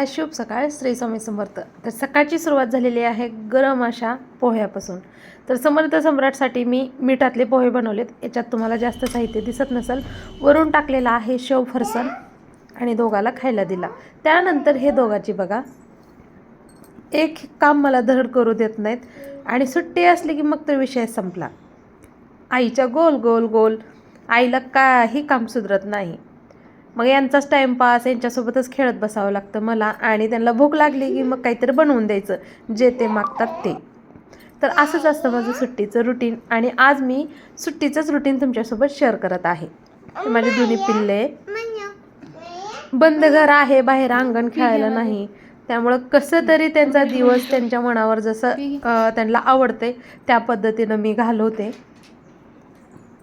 नमस्कार शुभ सकाळ. श्री स्वामी समर्थ. तर सकाळची सुरुवात झालेली आहे गरम अशा पोह्यापासून. तर समर्थ सम्राटसाठी मी मिठातले पोहे बनवलेत. याच्यात तुम्हाला जास्त साहित्य दिसत नसेल. वरून टाकलेला आहे शेव फरसन आणि दोघाला खायला दिला. त्यानंतर हे दोघाची बघा. एक काम मला धड करू देत नाहीत. आणि सुट्टी असली की मग तर विषय संपला. आईच्या गोल गोल गोल. आईला काही काम सुधरत नाही. मग यांचाच टाईमपास यांच्यासोबतच खेळत बसावं लागतं मला. आणि त्यांना भूक लागली की मग काहीतरी बनवून द्यायचं जे ते मागतात ते. तर असंच असतं माझं सुट्टीचं रुटीन आणि आज मी सुट्टीचंच रुटीन तुमच्यासोबत शेअर करत आहे. माझे दोन्ही पिल्ले. बंद घर आहे बाहेर अंगण खेळायला नाही. त्यामुळं कसं तरी त्यांचा दिवस त्यांच्या मनावर जसं त्यांना आवडते त्या पद्धतीनं मी घालवते.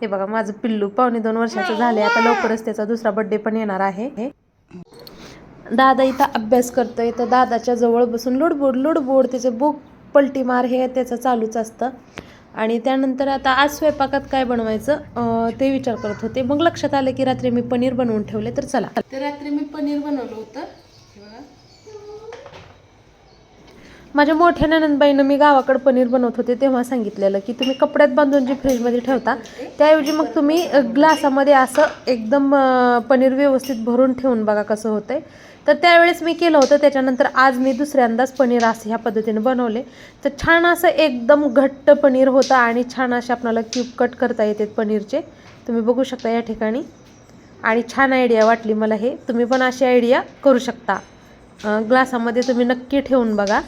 हे बघा माझं पिल्लू पावणे दोन वर्षाचं झाले आता लवकरच त्याचा दुसरा बड्डे पण येणार आहे. दादा इथं अभ्यास करतोय. तर दादाच्या जवळ बसून लुडबोड लुडबोड त्याचे बुक पलटी मार हे त्याचं चालूच असतं. आणि त्यानंतर आता आज स्वयंपाकात काय बनवायचं ते विचार करत होते. मग लक्षात आलं की रात्री मी पनीर बनवून ठेवले तर चला. तर रात्री मी पनीर बनवलं होतं. बघा. माझ्या मोठ्या ननंदबाईनं मी गावाकडं पनीर बनवत होते तेव्हा सांगितलेलं की तुम्ही कपड्यात बांधून जी फ्रीजमध्ये ठेवता त्याऐवजी मग तुम्ही ग्लासामध्ये असं एकदम पनीर व्यवस्थित भरून ठेवून बघा कसं होतं आहे तर त्यावेळेस मी केलं होतं त्याच्यानंतर आज मी दुसऱ्यांदाच पनीर असं ह्या पद्धतीने बनवले. तर छान असं एकदम घट्ट पनीर होतं आणि छान असे आपल्याला क्यूब कट करता येतात पनीरचे. तुम्ही बघू शकता या ठिकाणी. आणि छान आयडिया वाटली मला हे. तुम्ही पण अशी आयडिया करू शकता. ग्लासामध्ये तुम्ही नक्की ठेवून बघा.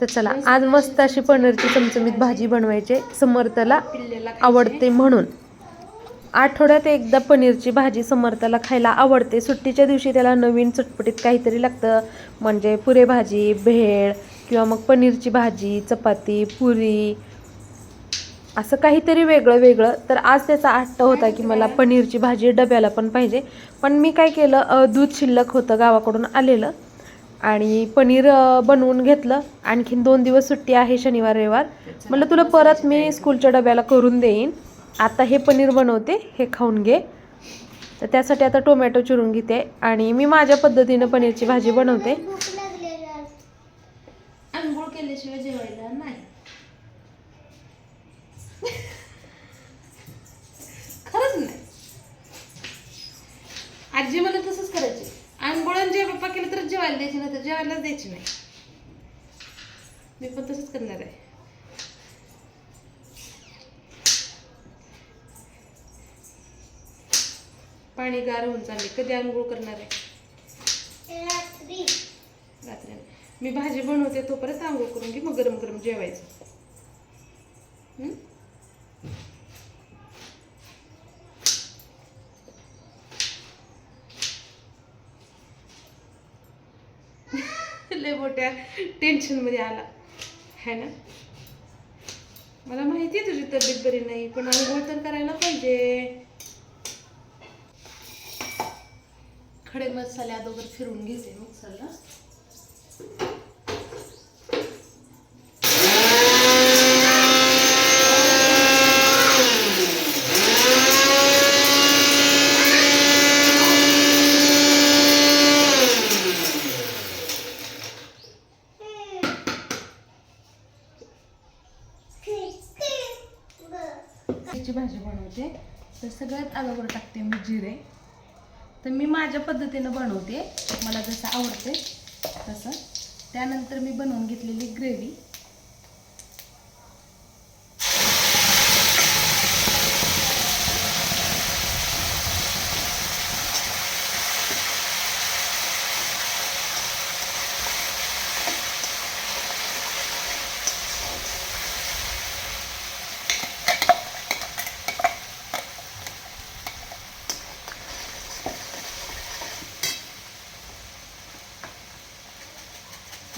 तर चला आज मस्त अशी पनीरची चमचमीत भाजी बनवायची समर्थला आवडते म्हणून. आठवड्यात एकदा पनीरची भाजी समर्थला खायला आवडते. सुट्टीच्या दिवशी त्याला नवीन चटपटीत काहीतरी लागतं. म्हणजे पुरे भाजी भेळ किंवा मग पनीरची भाजी चपाती पुरी असं काहीतरी वेगळं वेगळं. तर आज त्याचा आट्ट होता की मला पनीरची भाजी डब्याला पण पाहिजे. पण मी काय केलं दूध शिल्लक होतं गावाकडून आलेलं. आणि पनीर बनवून घेतलं. आणखीन दोन दिवस सुट्टी आहे शनिवार रविवार. म्हटलं तुला परत मी स्कूलच्या डब्याला करून देईन. आता हे पनीर बनवते हे खाऊन घे. तर त्यासाठी आता टोमॅटो चिरून घेते आणि मी माझ्या पद्धतीनं पनीरची भाजी बनवते. आंघोळ केल्याशिवाय जेवायला नाही. खरंच नाही. आजी मला तसंच करायची. आंघोळण जे पप्पा केलं तर जेवायला द्यायची नाही तर जेवायलाच द्यायची नाही. मी पण तसंच करणार आहे. पाणी गार होऊन चालले कधी आंघोळ करणार आहे? रात्री. मी भाजी बनवते तोपर्यंत आंघोळ करून घे मग गरम गरम जेवायचं लय मोठ्या टेन्शनमध्ये आला. है ना? मला माहिती आहे तुझी तब्येत बरी नाही पण आंघोळ तर करायला पाहिजे. खडे मसाले अगोदर फिरून घेते मिक्सरला याची भाजी बनवते तर सगळ्यात अगोदर टाकते मी जिरे. तर मी माझ्या पद्धतीनं बनवते. मला जसं आवडते तसं. त्यानंतर मी बनवून घेतलेली ग्रेव्ही.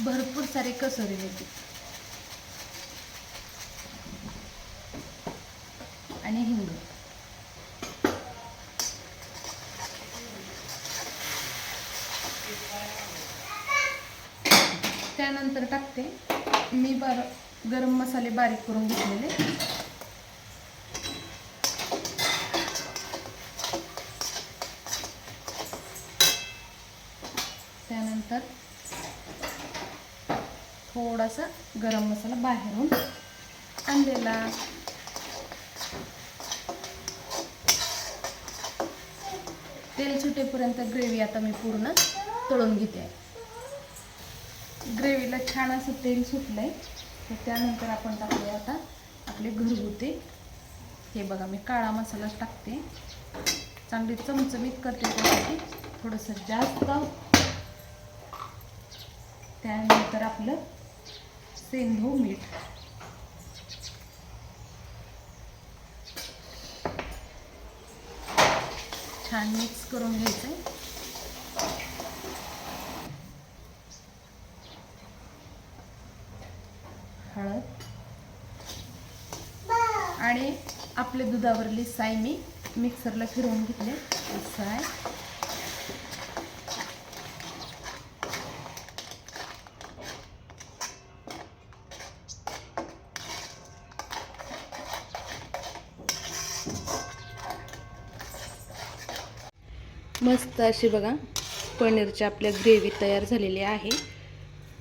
भरपूर सारे कसोरी मेथी आणि हिंग. त्यानंतर टाकते. मी बार गरम मसाले बारीक करून घेतलेले त्यानंतर थोडासा गरम मसाला बाहेरून आणलेला. तेल सुटेपर्यंत ग्रेव्ही आता मी पूर्ण तळून घेते. ग्रेव्हीला छान असं तेल सुटलंय. तर त्यानंतर आपण टाकूया आता आपले घरगुती. हे बघा मी काळा मसालाच टाकते. चांगली चमचमीत करते त्यासाठी. थोडंसं जास्त. त्यानंतर आपलं सेंधू मीठ. छान मिक्स करून घ्यायचं. आहे हळद. आणि आपल्या दुधावरली साय मी मिक्सरला फिरवून घेतले. साय. मस्त अशी बघा पनीरची आपल्या ग्रेव्ही तयार झालेली आहे.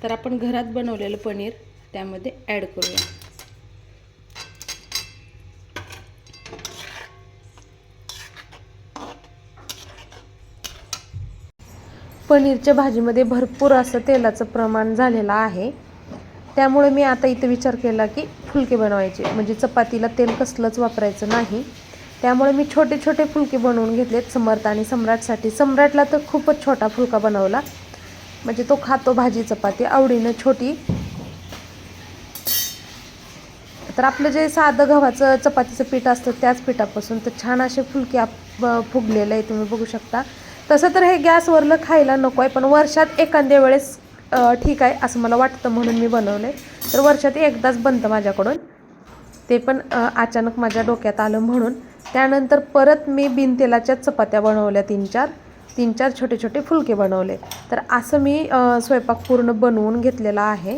तर आपण घरात बनवलेलं पनीर त्यामध्ये ॲड करूया. पनीरच्या भाजीमध्ये भरपूर असं तेलाचं प्रमाण झालेलं आहे. त्यामुळे मी आता इथं विचार केला की फुलके बनवायचे म्हणजे चपातीला तेल कसलंच वापरायचं नाही. त्यामुळे मी छोटे छोटे फुलके बनवून घेतलेत समर्थ आणि सम्राटसाठी. सम्राटला तर खूपच छोटा फुलका बनवला. म्हणजे तो खातो भाजी चपाती आवडीनं छोटी. तर आपलं जे साधं गव्हाचं चपातीचं पीठ असतं त्याच पिठापासून तर छान असे फुलके आप आहे तुम्ही बघू शकता. तसं तर हे गॅसवरलं खायला नको आहे पण वर्षात एखाद्या वेळेस ठीक आहे असं मला वाटतं म्हणून मी बनवले. तर वर्षात एकदाच बनतं माझ्याकडून. ते पण अचानक माझ्या डोक्यात आलं म्हणून. त्यानंतर परत मी बिनतेलाच्या चपात्या बनवल्या तीन चार तीन चार छोटे छोटे फुलके बनवले. तर असं मी स्वयंपाक पूर्ण बनवून घेतलेला आहे.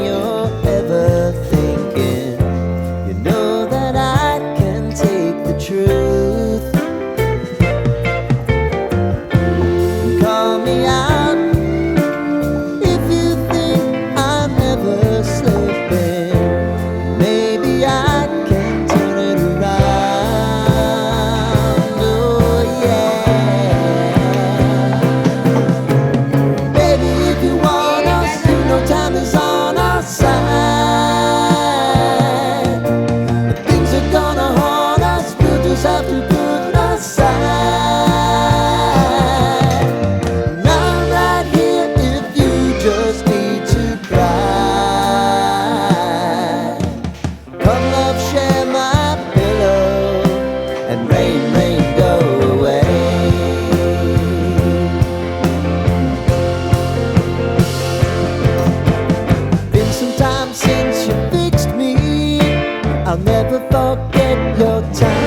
get your time.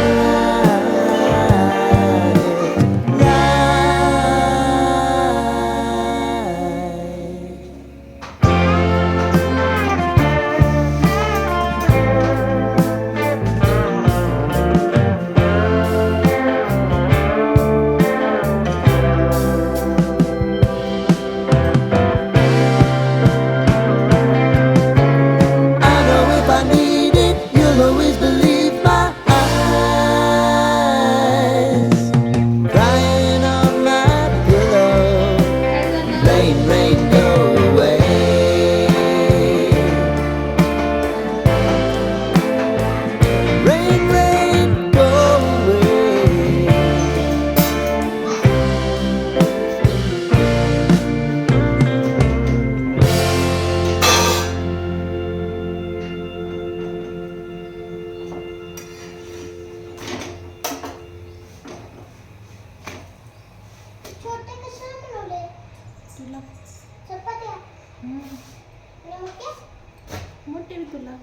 मोठे मी तुला.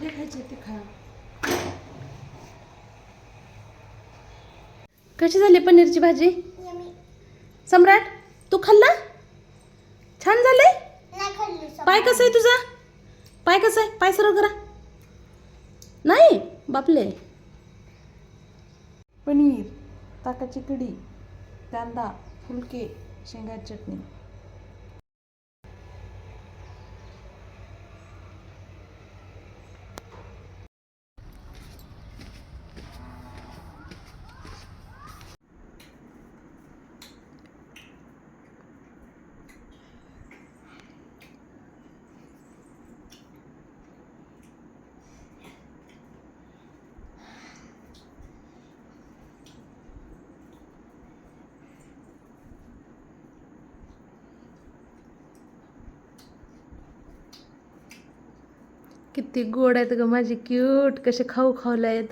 जे खायचे ते खा. कशी झाली पनीरची भाजी? सम्राट तू खाल्ला? छान झाले? पाय कसा आहे तुझा? पाय कसा आहे? पाय सरळ करा. नाही? बापले. पनीर ताकाची कढी कांदा फुलके शेंगाची चटणी. किती गोड आहेत ग माझी क्यूट कसे खाऊ खावले आहेत